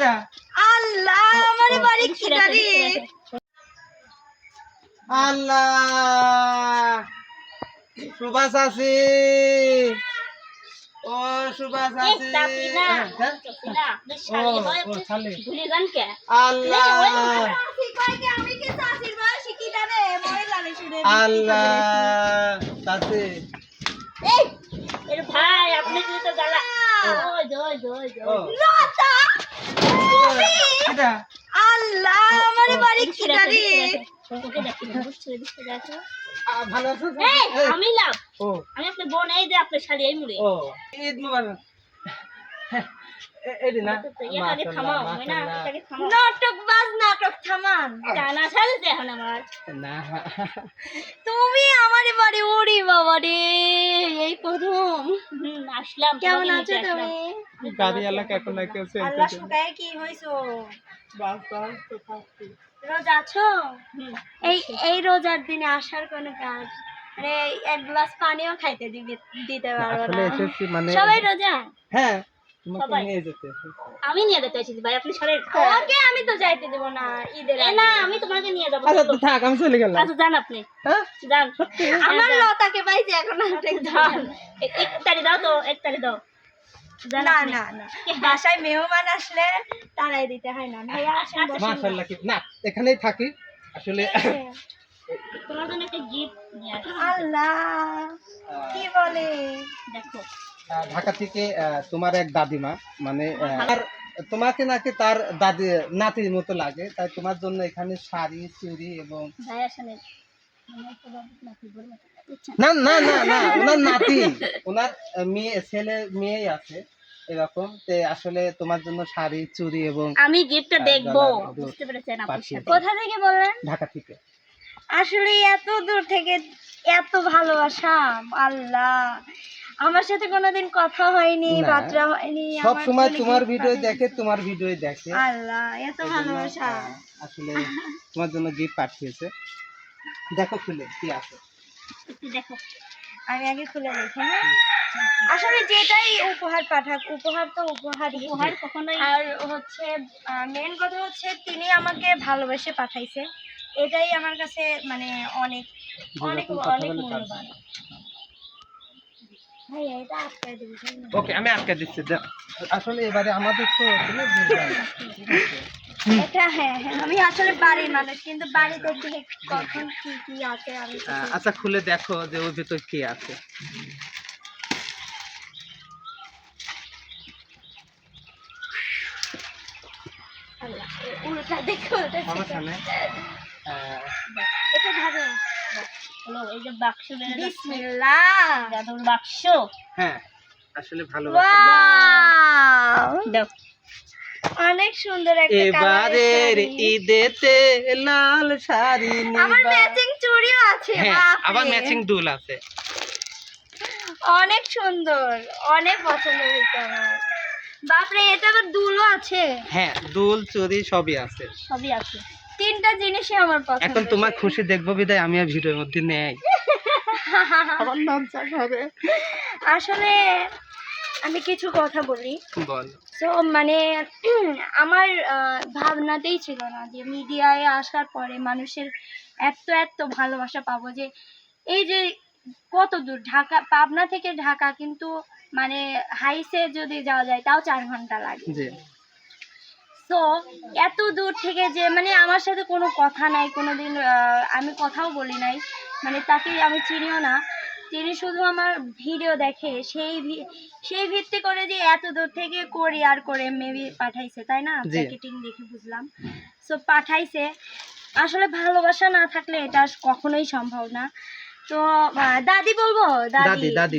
কিটা আল্লাহ আমার বাড়ি গাড়ি আল্লাহ। সুভাষ আছে। ও সুভাষ না, হ্যাঁ? হয়? আল্লাহ। আল্লাহ। তাতে। এই, ভাই, আপনি তো জ্বালা- ওই ওই ওই। লতা! আল্লাহ আমার বাড়ি লাভ আমি আপনার বোন এই যে আপনার শাড়ি এই মুড়ে। ঈদ মুবারক। নাটক বাজ নাটক থামান জানা শাড়ি এখন আমার তুমি আমার বাড়ি ওরে বাবা রে এই প্রথম আসলাম কেমন আছো তুমি গাড়ি এলাকা এখন নাকি আল্লাহ শুকায় কি হইছো বাস বাস তো রোজ আছো এই এই রোজার দিনে আসার কোনো কাজ মানে এক গ্লাস পানিও খাইতে দিবে দিতে পারব না মানে সবাই রোজা হ্যাঁ তোমাকে সবাই। নিয়ে যেতে। এসেছি। আমি নিয়ে যেতে চাইছি ভাই আপনি শাড়ি ওকে আমি তো যাইতে দেবো না ঈদের না আমি তোমাকে নিয়ে যাব। আচ্ছা তো থাক আমি চলে গেলাম। আচ্ছা যান আপনি। হ্যাঁ? যান। আমার লতাকে পাইছে এখন আরেক যান। এক এক তারি দাও তো এক তারি দাও। না না না। বাসায় মেহমান আসলে তারাই দিতে হয় না। ভাইয়া আসেন বসেন না। মাশাআল্লাহ কি না এখানেই থাকি। আসলে তোমার জন্য একটা গিফট নিয়ে আল্লাহ কি বলে? দেখো ঢাকা থেকে তোমার এক দাদিমা মানে তোমাকে নাকি তার দাদি নাতির মতো লাগে তাই তোমার জন্য এখানে শাড়ি চুড়ি এবং? না না না না ওনার নাতি ওনার মেয়ে ছেলে মেয়েই আছে এরকম তে আসলে তোমার জন্য শাড়ি চুড়ি এবং আমি গিফটটা দেখব বুঝতে পেরেছেন দাও। কোথা থেকে বললেন? ঢাকা থেকে। আসলে এত দূর থেকে এত ভালোবাসা আল্লাহ। আমার সাথে কোনোদিন কথা হয়নি। বার্তা হয়নি সব সময় তোমার ভিডিও দেখে তোমার ভিডিও দেখে। আল্লাহ এত ভালোবাসা। আসলে তোমার জন্য গিফট পাঠিয়েছে। দেখো খুলে কি আছে? দেখো আমি আগে খুলে দেখি হ্যাঁ? আসলে যেটাই উপহার পাঠাক উপহার তো উপহারই। উপহার কখনোই আর হচ্ছে মেন কথা হচ্ছে তিনি আমাকে ভালোবেসে পাঠাইছে। এটাই আমার কাছে মানে অনেক অনেক অনেক মূল্যবান ভাই এটা আটকায় দিবি তাই না? ওকে আমি আটকে দিচ্ছি আসলে এবারে আমাদের তো। এটা হ্যাঁ হ্যাঁ আমি আসলে বাড়ির মানুষ কিন্তু বাড়িতে কখন কি কি আছে আমি আচ্ছা খুলে দেখো যে ওর ভিতর কি আছে। উল্টা দেখো এটা ভালো। হলো এই যে বাক্স বের বিসমিল্লাহ। জাদুর বাক্স। হ্যাঁ আসলে ভালো দাও। অনেক সুন্দর একটা এবারের ঈদেতে লাল শাড়ি আমার নিবা। ম্যাচিং চুড়িও আছে হ্যাঁ আবার ম্যাচিং দুল আছে। অনেক সুন্দর অনেক পছন্দ হয়েছে আমার। বাপরে এটা আবার দুলও আছে। হ্যাঁ দুল চুরি সবই আছে। সবই আছে। তিনটা জিনিসই আমার পছন্দ। এখন তোমার খুশি দেখব বিদায় আমি আর ভিডিওর মধ্যে নেই। আমার লজ্জা করে আসলে আমি কিছু কথা বলি। বল। তো মানে আমার ভাবনাতেই ছিল না যে মিডিয়ায় আসার পরে মানুষের এত এত ভালোবাসা পাবো যে এই যে কত দূর ঢাকা পাবনা থেকে ঢাকা কিন্তু মানে হাইসে যদি যাওয়া যায় তাও চার ঘণ্টা লাগে। তো এত দূর থেকে যে মানে আমার সাথে কোনো কথা নাই কোনো দিন আমি কথাও বলি নাই। মানে তাকে আমি চিনিও না। তিনি শুধু আমার ভিডিও দেখে সেই ভি- সেই ভিত্তি করে যে এত দূর থেকে কোরিয়ার করে মেবি পাঠাইছে তাই না। প্যাকেটিং দেখে বুঝলাম। সো পাঠাইছে। আসলে ভালোবাসা না থাকলে এটা কখনোই সম্ভব না। তো দাদি বলব? দাদি। দাদি দাদি।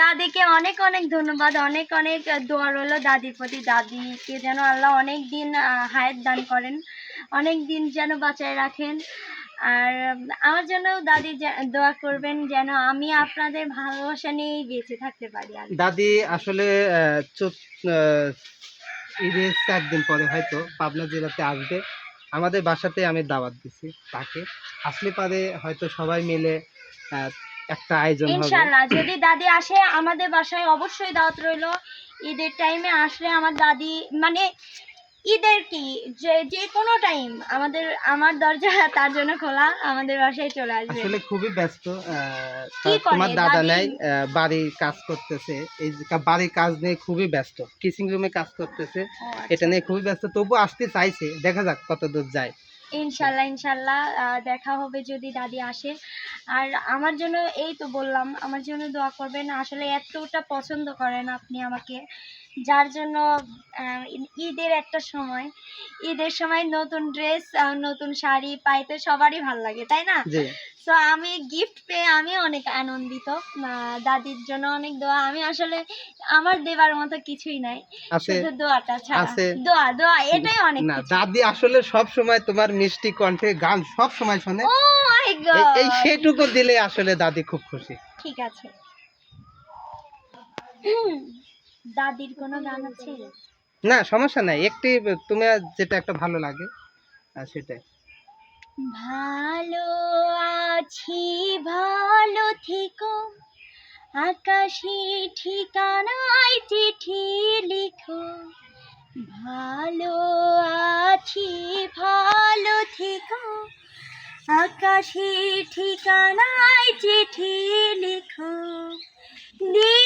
দাদিকে অনেক অনেক ধন্যবাদ। অনেক অনেক দোয়া রইল দাদির প্রতি। দাদিকে যেন আল্লাহ অনেক দিন হায়াত দান করেন। অনেক দিন যেন বাঁচায় রাখেন। আর আমার জন্য দাদি দোয়া করবেন যেন আমি আপনাদের ভালোবাসা নিয়েই বেঁচে থাকতে পারি দাদি আসলে ঈদের চার দিন পরে হয়তো পাবনা জেলাতে আসবে। আমাদের বাসাতে আমি দাওয়াত দিছি তাকে। আসলে পারে হয়তো সবাই মিলে একটা আয়োজন হবে। ইনশাল্লাহ যদি দাদি আসে আমাদের বাসায় অবশ্যই দাওয়াত রইল। ঈদের টাইমে আসলে আমার দাদি মানে ঈদের কি যে যে কোনো টাইম আমাদের আমার দরজা তার জন্য খোলা আমাদের বাসায় চলে আসবে। আসলে খুবই ব্যস্ত তোমার দাদা নাই বাড়ির কাজ করতেছে এই যে বাড়ির কাজ নিয়ে খুবই ব্যস্ত কিচিং রুমে কাজ করতেছে আচ্ছা। এটা নিয়ে খুবই ব্যস্ত তবু আসতে চাইছে দেখা যাক কত দূর যায়। ইনশাল্লাহ ইনশাল্লাহ দেখা হবে যদি দাদি আসে। আর আমার জন্য এই তো বললাম, আমার জন্য দোয়া করবেন। আসলে এতটা পছন্দ করেন আপনি আমাকে। যার জন্য ঈদের একটা সময়। ঈদের সময় নতুন ড্রেস নতুন শাড়ি পাইতে সবারই ভালো লাগে তাই না? তো আমি গিফট পেয়ে আমি অনেক আনন্দিত। দাদির জন্য অনেক দোয়া। আমি আসলে আমার দেবার মতো কিছুই নাই। শুধু দোয়াটা ছাড়া। দোয়া দোয়া এটাই অনেক না দাদি আসলে সব সময় তোমার মিষ্টি কণ্ঠে গান সব সময় শোনে। ও মাই এই- গড এই সেটুকু দিলে আসলে দাদি খুব খুশি। ঠিক আছে। হুম, দাদির কোনো গান আছে? না সমস্যা নাই। একটি তুমি যেটা একটা ভালো লাগে সেটাই। ভালো আছি ভালো থেকো। আকাশে ঠিকানায় চিঠি লিখো। ভালো আছি ভালো থেকো। আকাশে ঠিকানায় চিঠি লিখো। দিও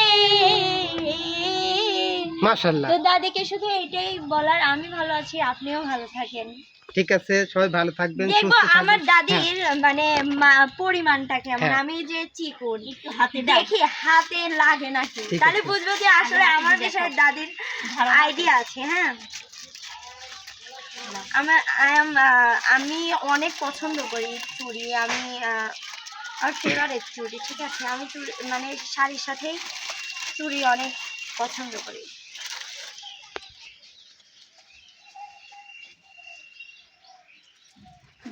মাশাল্লাহ তো দাদিকে শুধু এটাই বলার আমি ভালো আছি আপনিও ভালো থাকেন। ঠিক আছে সবাই ভালো থাকবেন থাকবেন। আমার হ্যাঁ, দাদির মানে পরিমাণটা কেমন? হ্যাঁ। আমি যে চিকুন একটু হাতে দেখি হাতে লাগে নাকি? তাহলে বুঝব যে আসলে আমার বিষয়ে দাদির আইডিয়া আছে হ্যাঁ। আমার আহ, আমি অনেক পছন্দ করি চুড়ি। আমি আহ, আমার ফেভারিট চুড়ি ঠিক আছে? আমি চুড়ি মানে শাড়ির সাথেই চুড়ি অনেক পছন্দ করি।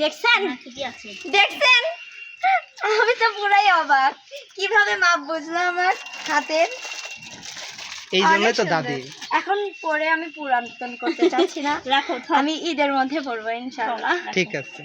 দেখছেন? দেখছেন? আমি তো পুরাই অবাক। কীভাবে মাপ বুঝলো আমার হাতের? এই জন্যই তো দাদি। এখন পরে আমি পুরাতন করতে চাচ্ছি না। রাখো আমি ঈদের মধ্যে পড়ব ইনশাআল্লাহ। ঠিক আছে।